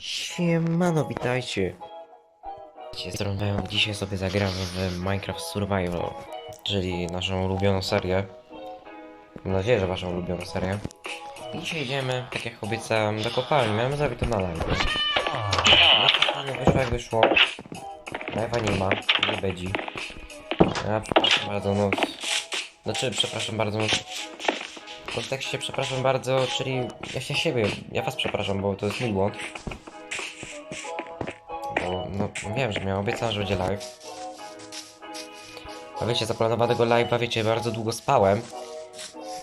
Siemano, witajcie. Zrobiłem, dzisiaj sobie zagramy w Minecraft Survival, czyli naszą ulubioną serię. Mam nadzieję, że waszą ulubioną serię. Dzisiaj idziemy, tak jak obiecałem, do kopalni. Miałem zrobić to na live. No wyszło jak wyszło. Live'a nie ma, nie będzie. Ja przepraszam bardzo, no... Znaczy, przepraszam bardzo, no... W kontekście przepraszam bardzo, czyli ja się siebie, ja was przepraszam, bo to jest mój błąd. No wiem, że miałem obiecałem, że będzie live. A wiecie, zaplanowanego live'a, wiecie, bardzo długo spałem.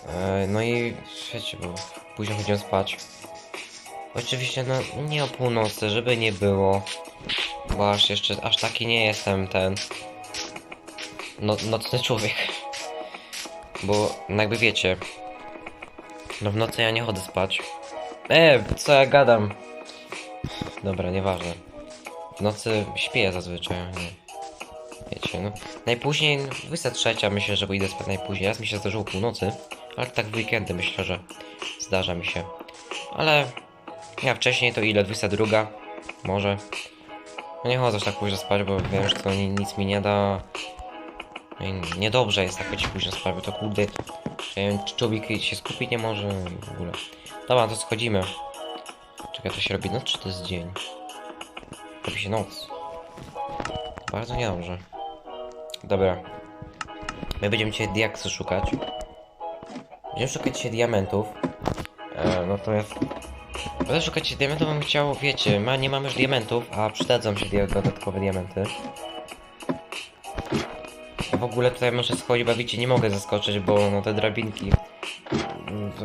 E, no i wiecie, bo później chodziłem spać. Oczywiście, no nie o północy, żeby nie było. Bo aż jeszcze, aż taki nie jestem ten... No, nocny człowiek. Bo no jakby wiecie, no w nocy ja nie chodzę spać. E, co ja gadam? Dobra, nieważne. W nocy śpię zazwyczaj, nie. Wiecie, no. Najpóźniej, no, 23 myślę, że wyjdę spać najpóźniej. Raz mi się zdarzyło północy, ale tak w weekendy myślę, że zdarza mi się. Ale ja wcześniej to ile? 22? Może. No nie chodzę aż tak późno spać, bo wiem, że to ni- nic mi nie da. No i niedobrze jest tak być późno spać, bo to kurde człowiek się skupić nie może w ogóle. Dobra, to schodzimy. Czekaj, to się robi noc, czy to jest dzień? Robi się noc. Bardzo niedobrze. Dobra. My będziemy dzisiaj diaksy szukać. Będziemy szukać dzisiaj diamentów. E, no to jest... Będę szukać diamentów, bym chciał, wiecie, ma, nie mamy już diamentów, a przydadzą się dodatkowe diamenty. Ja w ogóle tutaj muszę schodzić, bo widzicie, nie mogę zaskoczyć, bo no te drabinki...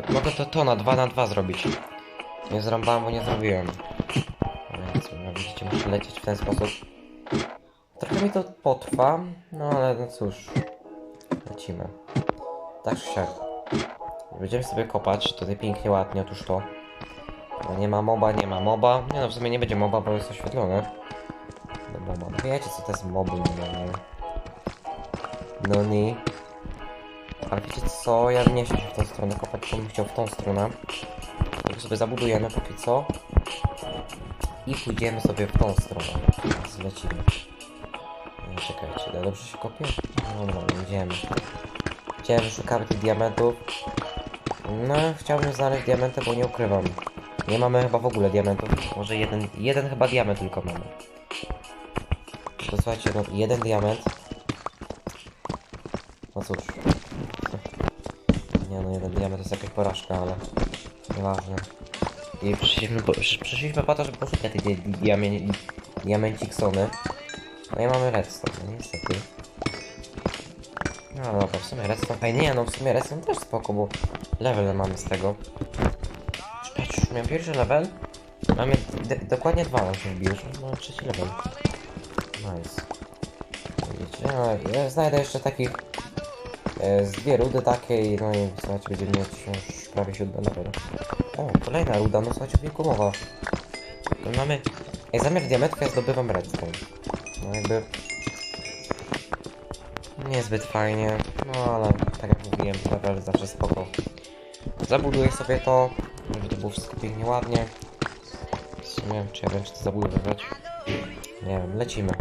Mogę to, to na 2 na 2 zrobić. Nie zrąbałem, bo nie zrobiłem. Lecieć w ten sposób. Trochę mi to potrwa, no ale no cóż. Lecimy. Tak czy siak. Będziemy sobie kopać, tutaj pięknie, ładnie, otóż to. No, nie ma moba, nie ma moba. Nie no, w sumie nie będzie moba, bo jest oświetlone. No, moba. No, wiecie co to jest moby, no, no. No nie. Ale wiecie co, ja nie się w tą stronę kopać, tylko bym chciał w tą stronę. Tak sobie zabudujemy póki co. I pójdziemy sobie w tą stronę. Zlecimy. Nie, czekajcie, ja dobrze się kopię? No dobra, idziemy. Idziemy, szukamy tych diamentów. No, chciałbym znaleźć diamenty, bo nie ukrywam. Nie mamy chyba w ogóle diamentów. Może jeden, jeden chyba diament tylko mamy. To słuchajcie, no jeden diament. No cóż. Nie no, jeden diament to jest jakaś porażka, ale nieważne. I przyszliśmy po, przy- przyszliśmy po to, żeby poszukać tej di- di- diamie- diamenciksony. No i mamy redstone, no niestety. No dobra, w sumie redstone, ej nie no, w sumie redstone też spoko, bo level mamy z tego. Czekajcie, już miałem pierwszy level. Mamy dokładnie dwa nam się wbił, już mamy trzeci level. Nice. Widzicie, no, ja znajdę jeszcze takich e, z dwie rudy takie i no i słuchajcie, będziemy mieć już prawie siódme level. O, kolejna ruda, no słuchajcie, wilku mowa. No mamy... Ej, zamiast diamentów ja zdobywam redstone. No jakby... Niezbyt fajnie, no ale tak jak mówiłem, level zawsze spoko. Zabuduję sobie to, żeby to było wszystko pięknie ładnie. W sumie, czy ja wiem, czy to zabudowywać? Nie wiem, lecimy.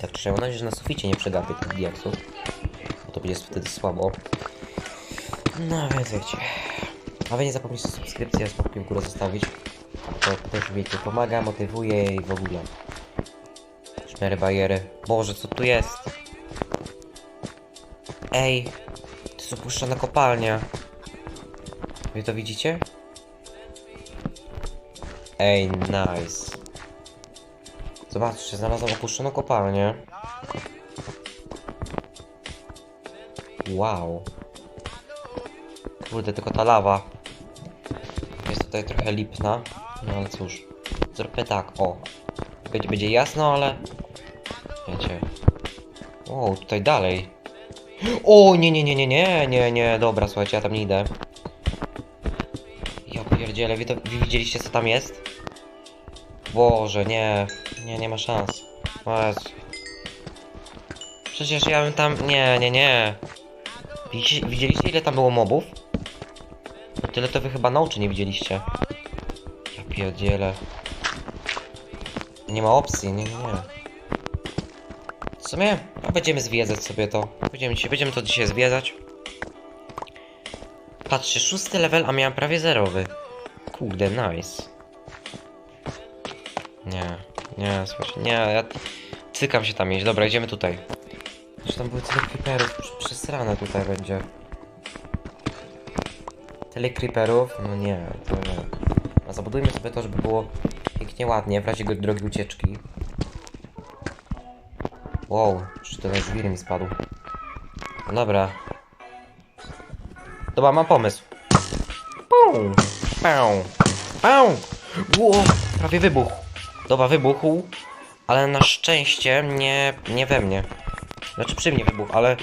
Tak czy mam nadzieję, że na suficie nie przegapię tych diaksów. Bo to będzie wtedy słabo. No więc wiecie. A wy nie zapomnijcie subskrypcji, z łapkiem w górę zostawić. To też wiecie, pomaga, motywuje i w ogóle. Cztery bariery. Boże, co tu jest? Ej, to jest opuszczona kopalnia. Wy to widzicie? Ej, nice. Zobaczcie, znalazłem opuszczoną kopalnię. Wow. Kurde, tylko ta lawa. Jest tutaj trochę lipna. No ale cóż. Zróbmy tak, o. Będzie, będzie jasno, ale... Wiecie. O, tutaj dalej. O, nie, nie, nie, nie, nie, nie, nie, dobra, słuchajcie, ja tam nie idę. Ja pierdzielę, wy, to, wy widzieliście co tam jest? Boże, nie, nie, nie ma szans. Jezu. Przecież ja bym tam, nie, nie, nie. Widzieliście ile tam było mobów? No tyle to wy chyba na nie widzieliście. Ja pierdzielę. Nie ma opcji, nie, nie. W sumie, a będziemy zwiedzać sobie to. Będziemy, dzisiaj, będziemy to dzisiaj zwiedzać. Patrzcie, szósty level, a miałem prawie zerowy. Kurde, nice. Nie, nie, słuchajcie, nie, ja cykam się tam iść. Dobra, idziemy tutaj. Zresztą były tyle creeperów, przesrane tutaj będzie. Tyle creeperów? No nie, to nie. A zabudujmy sobie to, żeby było pięknie ładnie, w razie drogi ucieczki. Wow, czy ten żwir mi spadł. No dobra. Dobra, mam pomysł. Pum, pę, pę. Ło, prawie wybuchł. Dobra, wybuchł, ale na szczęście nie, nie we mnie. Znaczy przy mnie wybuchł, ale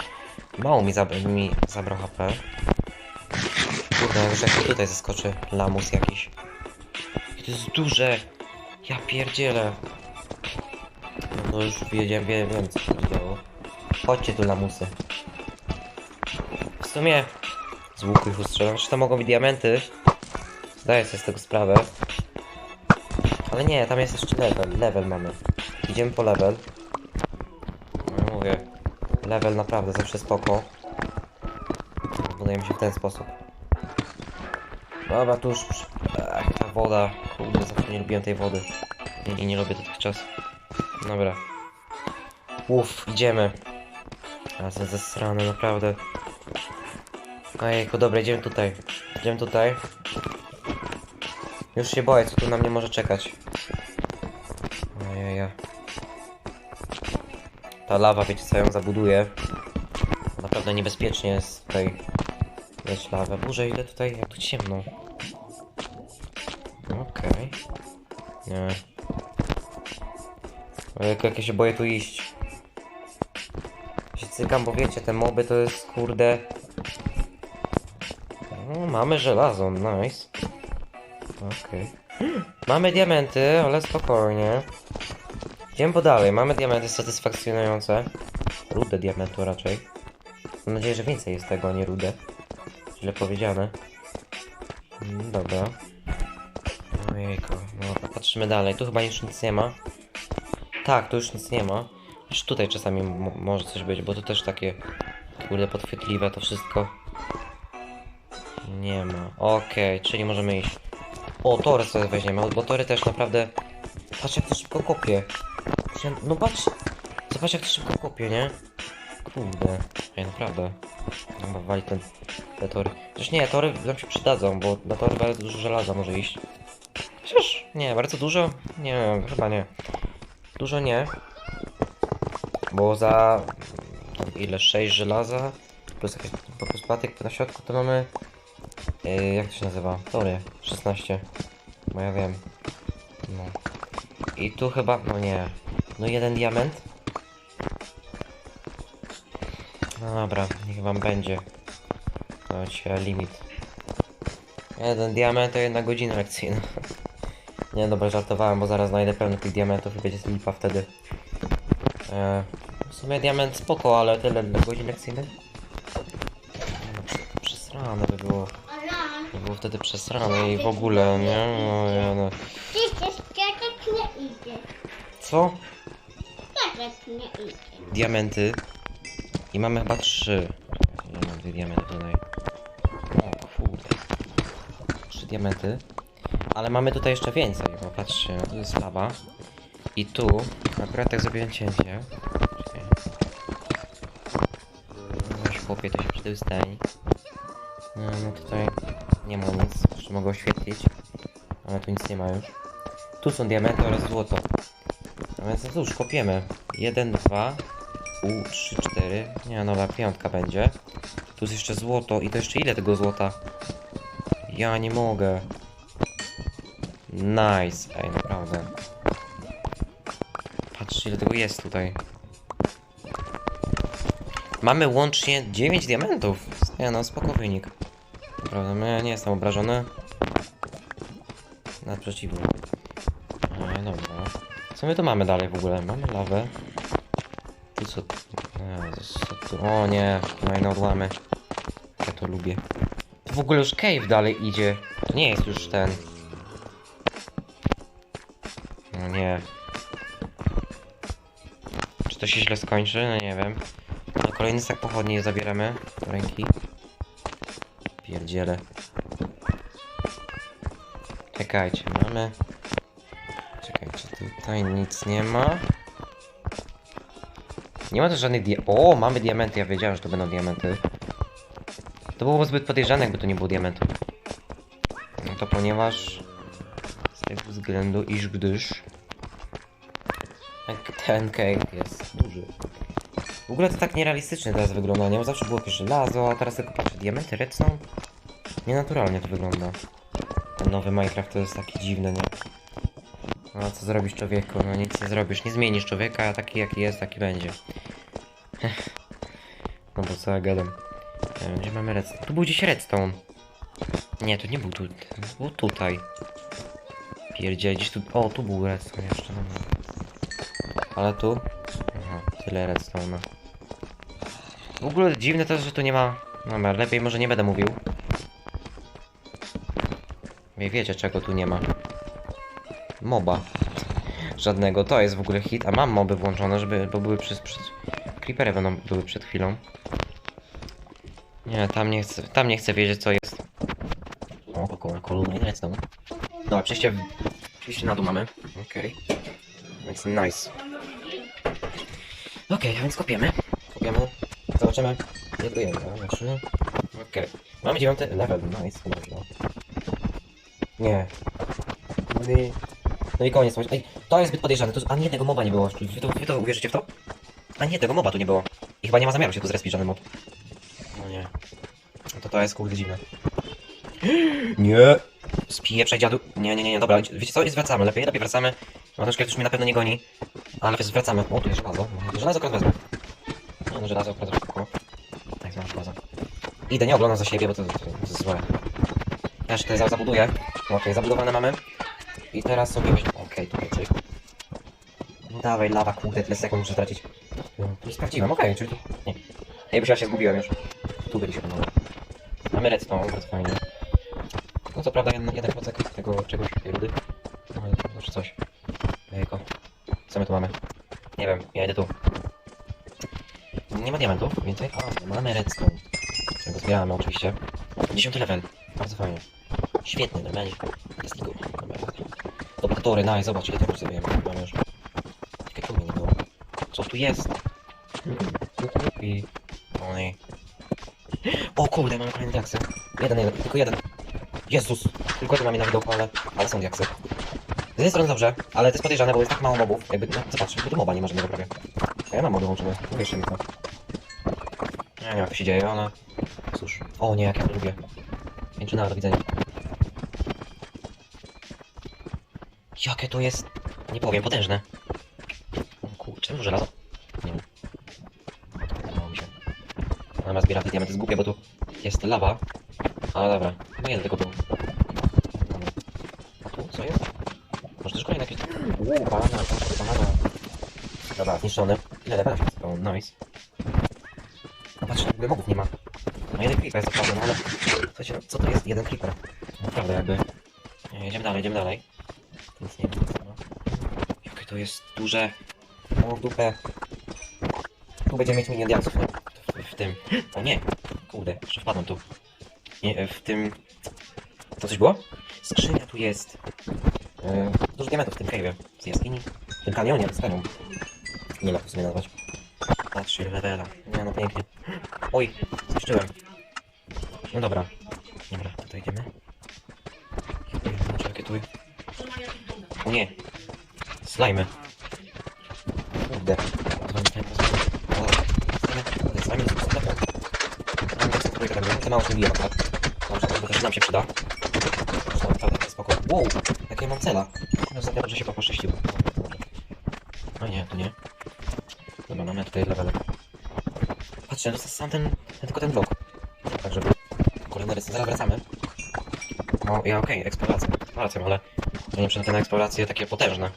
mało mi, zab mi zabrał HP. Już jak tutaj zaskoczy lamus jakiś. To jest duże. Ja pierdzielę. No już wiedziałem, wiem, wiem co się działo. Chodźcie tu lamusy. W sumie z łuku ich ustrzelam. Czy to mogą być diamenty? Zdaję sobie z tego sprawę. Ale nie, tam jest jeszcze level. Level mamy. Idziemy po level. No mówię. Level naprawdę zawsze spoko. Budujemy się w ten sposób. Dobra, tu już... przy- Ach, ta woda. Kurde, zawsze nie lubiłem tej wody. Nie, nie, nie lubię dotychczas. Dobra. Uff, idziemy. A jestem zesrany, naprawdę. Ojejku, dobra, idziemy tutaj. Idziemy tutaj. Już się boję, co tu na mnie może czekać. Ojeja. Ta lawa, wiecie co, ją zabuduje. Naprawdę niebezpiecznie jest tutaj mieć lawę. Boże, ile tutaj, jak tu ciemno. Nie. Ojejku, jak ja się boję tu iść. Się cykam, bo wiecie, te moby to jest, kurde... No, mamy żelazo, nice. Okej. Mamy diamenty, ale spokojnie. Idziemy po dalej, mamy diamenty satysfakcjonujące. Rudę diamentu raczej. Mam nadzieję, że więcej jest tego, a nie rudę. Źle powiedziane. Mm, Dobra. Patrzymy dalej. Tu chyba już nic nie ma. Tak, tu już nic nie ma. Już tutaj czasami może coś być, bo to też takie kurde podchwytliwe to wszystko. Nie ma. Okej, czyli możemy iść. O, tory sobie weźmiemy, bo tory też naprawdę... Patrz jak to szybko kopie. No patrz, zobacz jak to szybko kopie, nie? Kurde, Ej, naprawdę. Chyba wali ten, te tory. Przecież nie, tory nam się przydadzą, bo na tory bardzo dużo żelaza może iść. Chociaż, nie, bardzo dużo? Nie, chyba nie. Dużo nie. Bo za... Ile? 6 żelaza plus jakiś plus patyk na środku to mamy... Yy, jak to się nazywa? Tory. 16. Bo ja wiem. No. I tu chyba... No nie. No jeden diament. No dobra, niech wam będzie. To się limit. Jeden diament to jedna godzina lekcyjna. Nie, dobra, żartowałem, bo zaraz znajdę pełno tych diamentów i będzie lipa wtedy. E, w sumie diament spoko, ale tyle dla godzin lekcyjnych. No, przesrane by było. By było wtedy przesrane i w ogóle, nie? No, ja, no. Co? Diamenty. I mamy chyba trzy. Nie mam dwie diamenty tutaj. O kurde. Trzy diamenty. Ale mamy tutaj jeszcze więcej, bo patrzcie, tu jest lawa. I tu, akurat tak zrobiłem cięcie. Weź chłopie, to się przedostań. No, no tutaj nie ma nic, jeszcze mogę oświetlić. Ale tu nic nie ma już. Tu są diamenty oraz złoto. A więc no cóż, kopiemy. 1, 2, u, 3, 4. Nie, nowa piątka będzie. Tu jest jeszcze złoto. I to jeszcze ile tego złota? Ja nie mogę. Nice. Ej, naprawdę. Patrzcie, ile tego jest tutaj. Mamy łącznie 9 diamentów. Nie no, spoko wynik. Naprawdę, ja nie jestem obrażony. Nawet przeciwnie. Ej, dobra. Co my tu mamy dalej w ogóle? Mamy lawę. Tu co? Jezus, co tu? O nie, kolejne odłamy. Ja to lubię. Tu w ogóle już cave dalej idzie. To nie jest już ten. To się źle skończy, no nie wiem. No kolejny stak pochodni zabieramy do ręki. Pierdziele. Czekajcie, mamy... Czekajcie, tutaj nic nie ma. Nie ma tu żadnych dia... O, mamy diamenty, ja wiedziałem, że to będą diamenty. To byłoby zbyt podejrzane, jakby to nie było diamentu. No to ponieważ... Z tego względu, iż gdyż... Ten cave jest duży. W ogóle to tak nierealistycznie teraz wygląda, nie? Bo zawsze było jakieś żelazo, a teraz tylko patrzę, diamenty, redstone. Nienaturalnie to wygląda. Ten nowy Minecraft to jest taki dziwny, nie? No co zrobisz człowieku? No nic nie zrobisz, nie zmienisz człowieka, a taki jaki jest, taki będzie. no bo co ja gadam. E, Gdzie mamy redstone? Tu był gdzieś redstone. Nie, to nie był tu, był tutaj. Pierdzie, gdzieś tu... O, tu był redstone jeszcze, no. Ale tu? Aha, tyle redstone'a. W ogóle dziwne to, że tu nie ma... Dobra, lepiej może nie będę mówił. Nie wiecie czego tu nie ma. Moba. Żadnego, to jest w ogóle hit, a mam moby włączone, żeby, bo były przez... przez... Creepery będą były przed chwilą. Nie, tam nie chcę, tam nie chcę wiedzieć co jest. O, i redstone. Dobra, przejście w... Oczywiście na dół mamy. Okej. Więc nice. Okej, a więc kopiemy. Kopiemy. Zobaczymy. Jedno, jedno, dwa, trzy. Okej. Mamy dziewiąty level, nice, dobrze. Nie. No i... No i koniec. Ej, to jest zbyt podejrzane. To. Ani jednego moba nie było. Wy to, wy to uwierzycie w to? Ani jednego moba tu nie było. I chyba nie ma zamiaru się tu zrespić żaden mob. No nie. No to to jest kurde dziwne. Nie. Spiję dziadu. Nie, nie, nie, nie, dobra. Wiecie co? I zwracamy. Lepiej, lepiej wracamy. No troszkę już mnie na pewno nie goni. Ale zwracamy. O, tu jest żelazo. No, Żelazo akurat wezmę. No, no żelazo akurat szybko. Tak, mam żelazo. Idę, nie oglądam za siebie, bo to, to, to jest złe. Ja jeszcze za- zabuduję. Okej, zabudowane mamy. I teraz sobie weź... Okej, tutaj cyk. No dawaj, lawa, kurde, tyle sekund muszę tracić. No, tu sprawdziłem, okej, czyli tu... Nie. Ej, bo ja się zgubiłem już. Tu byliśmy, no. Mamy redstone, bardzo fajnie. No co prawda jeden, jeden klocek tego czegoś, tej rudy. No ale to coś. Jejko. Co my tu mamy? Nie wiem, ja idę tu. Nie ma diamentów więcej? A, mamy redstone. Którego zbieramy oczywiście. 10 level. Bardzo fajnie. Świetny, normalnie. Jest tylko. Dobra. Tory, nice, zobacz ile torów sobie mamy już. Tylko tu nie było. Co tu jest? I... O nie. O kurde, mamy kolejne diaksy. Jeden, jeden, tylko jeden. Jezus! Tylko tu mamy na widoku, ale, ale są diaksy. Z jednej strony dobrze, ale to jest podejrzane, bo jest tak mało mobów. Jakby, no zobacz, tu moba nie ma żadnego prawie. A ja mam moby włączone, uwierzcie mi to. Nie wiem to się dzieje, ale... Cóż. O nie, jak ja lubię. Pięczyna, do widzenia. Jakie to jest... Nie powiem, potężne. Kurczę, może żelazo? Nie wiem. Udało mi się. Ona zbiera te diamenty z głupie, bo tu jest lawa. Ale dobra, no jeden tylko był. A tu co jest? Może też kolejne jakieś... Uuu, banana, banana. Dobra, zniszczony. Ile wsypało? Nice. No patrz, w ogóle mobów nie ma. No jeden creeper jest naprawdę, no ale... Słuchajcie, no, co to jest jeden creeper? Naprawdę jakby... Nie, jedziemy dalej, jedziemy dalej. Tu Nic nie ma. No. Jakie to jest duże. O, w dupę. Tu będziemy mieć milion diaksów, nie? W, w tym... O nie! Kurde, jeszcze wpadłem tu. Nie, w tym... To coś było? Skrzynia tu jest. Yy, dużo diamentów w tym cave'ie. Z jaskini. W tym kanionie, z. Nie ma to sobie nazwać. Patrz, ile levela. Nie no, pięknie. Oj, zniszczyłem. No dobra. Dobra, tutaj idziemy. Tu... O nie. Slajmy. Kurde. Slajmy, tak sobie tutaj to mało bije akurat. Może to też nam się przyda. Naprawdę spoko. Wow, jakie mam cela. No za dobrze się poposzczęściło. No nie, to nie. Dobra, mamy tutaj level. To jest sam ten, tylko ten blok. Tak, żeby... Kolejny rys, zaraz wracamy. No, ja okej, eksploracja, eksploracją, ale... Ja nie przyjdę na eksploracje takie potężne.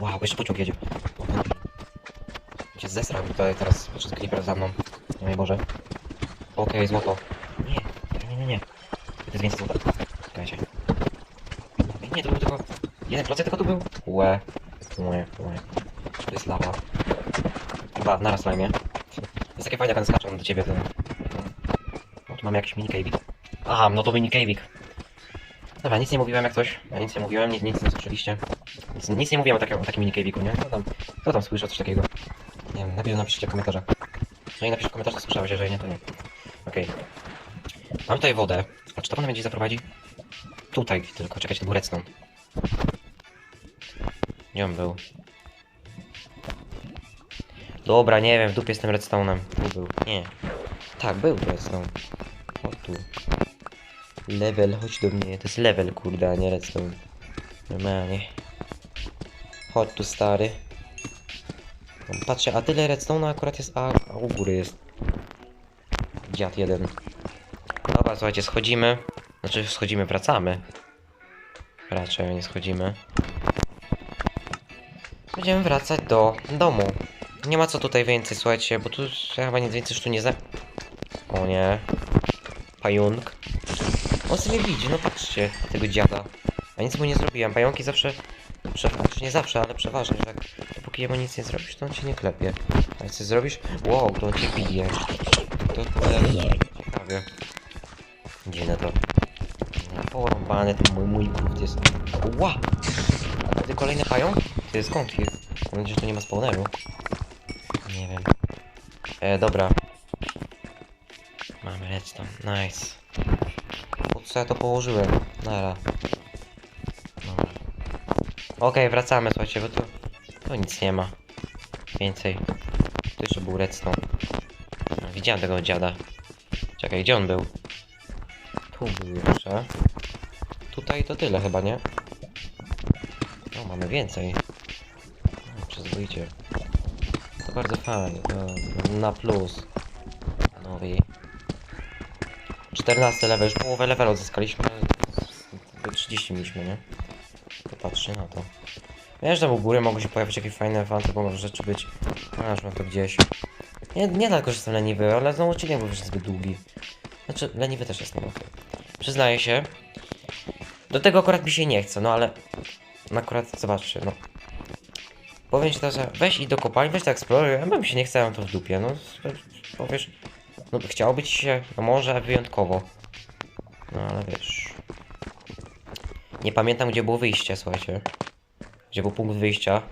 Wow, jeszcze pociąg jedzie. O. Się zesrał tutaj teraz, przez creeper za mną. Nie mój Boże. Okej, złoto. Nie, nie, nie, nie. To jest więcej złota. Czekajcie. Nie, to był tylko... Jeden procent tylko tu był? Łe. Łe, łe. To jest lawa. Dwa, naraz slime. Takie fajne, one skaczą do ciebie. To... No tu mamy jakiś mini cave'ik. Aha, no to mini cave'ik. Dobra, nic nie mówiłem jak coś. Ja nic nie mówiłem, nic, nic nie słyszeliście. Nic, nic nie mówiłem o takim, o takim mini cave'iku, nie? Kto tam, kto tam słyszał coś takiego? Nie wiem, napisz, napiszcie w komentarzach. No i napisz w komentarzach, słyszałeś, jeżeli nie, to nie. Okej. Mam tutaj wodę. A czy to ona będzie zaprowadzi? Tutaj tylko, czekajcie, to był redstone. Gdzie on był? Dobra, nie wiem, w dupie z tym redstone'em. Tu był. Nie. Tak, był redstone. O tu. Level, chodź do mnie. To jest level, kurde, a nie redstone. Normalnie. Chodź tu, stary. Patrzcie, a tyle redstone'a akurat jest, a, a u góry jest. Dziad jeden. Dobra, słuchajcie, schodzimy. Znaczy, schodzimy, wracamy. Raczej nie schodzimy. Będziemy wracać do domu. Nie ma co tutaj więcej, słuchajcie, bo tu ja chyba nic więcej tu nie za... O nie. Pająk. On sobie widzi, no patrzcie, tego dziada. A nic mu nie zrobiłem. Pająki zawsze... Prze... Znaczy nie zawsze, ale przeważnie, że jak... Dopóki jemu nic nie zrobisz, to on cię nie klepie. A coś zrobisz... Wow, to on cię bije. To kurde... Ciekawie. Dziwne to. Porąbany ten mój, mój grunt jest. Ła! A ty kolejny pająk? Ty skąd jest? Mam nadzieję, że tu nie ma spawneru. E, dobra. Mamy redstone. Nice. Po co ja to położyłem? Nara. Dobra. Okej, wracamy, słuchajcie, bo to... To nic nie ma. Więcej. Tu jeszcze był redstone. No, widziałem tego dziada. Czekaj, gdzie on był? Tu był jeszcze. Tutaj to tyle chyba, nie? No, mamy więcej. No, przyzwoicie. Bardzo fajnie, na plus. Panowie. 14 level, już połowę levelu odzyskaliśmy. Do 30 mieliśmy, nie? Popatrzcie na to. Wiesz, że u góry mogą się pojawić jakieś fajne eventy, bo może rzeczy być. Aż mam to gdzieś. Nie, nie tylko, że jestem leniwy, ale znowu odcinek był zbyt długi. Znaczy, leniwy też jestem, okej. Przyznaję się. Do tego akurat mi się nie chce, no ale... No akurat, zobaczcie, no. Powiem ci to, że weź i do kopalni, weź tak eksploruj, a mi się nie ja mam to w dupie, no. Powiesz, no chciałoby ci się, no może wyjątkowo. No ale wiesz... Nie pamiętam, gdzie było wyjście, słuchajcie. Gdzie był punkt wyjścia.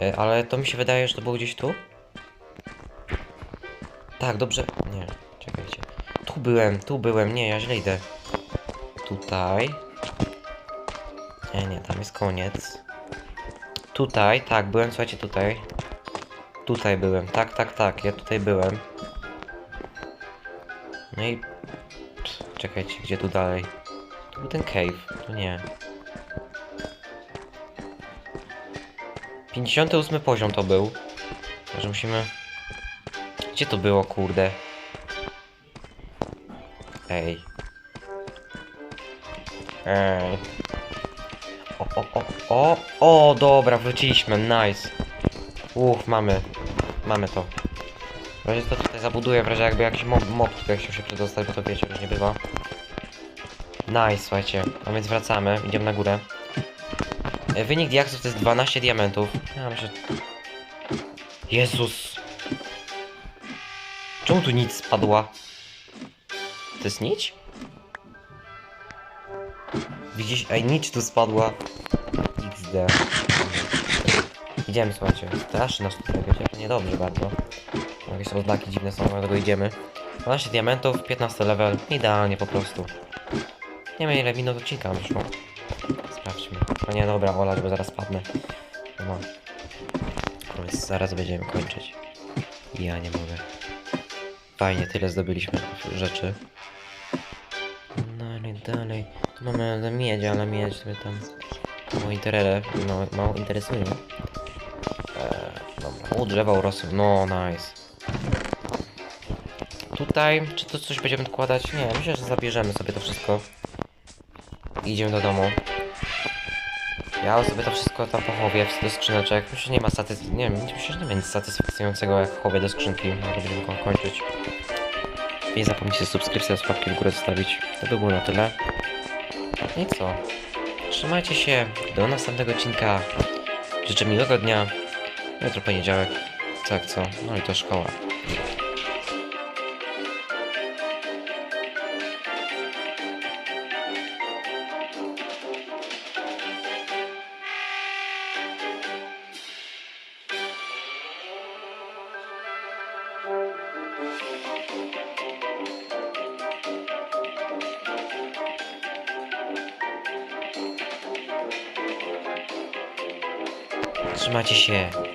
E, Ale to mi się wydaje, że to było gdzieś tu. Tak, dobrze. Nie, czekajcie. Tu byłem, tu byłem, nie, ja źle idę. Tutaj. Nie, nie, tam jest koniec. Tutaj, tak, byłem, słuchajcie, tutaj. Tutaj byłem, tak, tak, tak, ja tutaj byłem. No i... Czekajcie, gdzie tu dalej? Tu był ten cave, tu nie. 58 poziom to był. Także musimy... Gdzie to było, kurde? Ej. Ej. O, o, o, o, dobra, wróciliśmy, nice. Uff, mamy, mamy to. Razie to tutaj zabuduję, w razie jakby jakiś mob, mob tutaj chciał się przedostać, bo to wiecie, że nie bywa. Nice, słuchajcie, a więc wracamy, idziemy na górę. E, Wynik diaksów to jest 12 diamentów. Ja myślę... Jezus! Czemu tu nic spadła? To jest nić? Widzisz? Ej, nic tu spadła. XD. Idziemy, słuchajcie. Strasznie nas tutaj wiecie. Niedobrze bardzo. Jakieś odlaki dziwne są, dlatego idziemy. 12 diamentów, 15 level. Idealnie po prostu. Nie wiem ile minut odcinka wyszło. Sprawdźmy. O nie, dobra, Ola, bo zaraz padnę. No. Kurde, zaraz będziemy kończyć. Ja nie mogę. Fajnie, tyle zdobyliśmy rzeczy. Dalej, dalej. Tu mamy miedź, ale miedź sobie tam mało interesuje. No, mało interesuje. Eee, dobra. U, drzewa urosły. No, nice. Tutaj, czy to coś będziemy odkładać? Nie, myślę, że zabierzemy sobie to wszystko. I idziemy do domu. Ja sobie to wszystko tam pochowię do skrzyneczek. Myślę, że nie ma satys... Nie wiem, myślę, że nie nic satysfakcjonującego jak chowię do skrzynki. Będziemy go kończyć. Nie zapomnijcie subskrypcji, łapki w górę zostawić. To by było na tyle. I co? Trzymajcie się. Do następnego odcinka. Życzę miłego dnia. Jutro poniedziałek. Tak, co? No i to szkoła. Trzymajcie się. Cześć.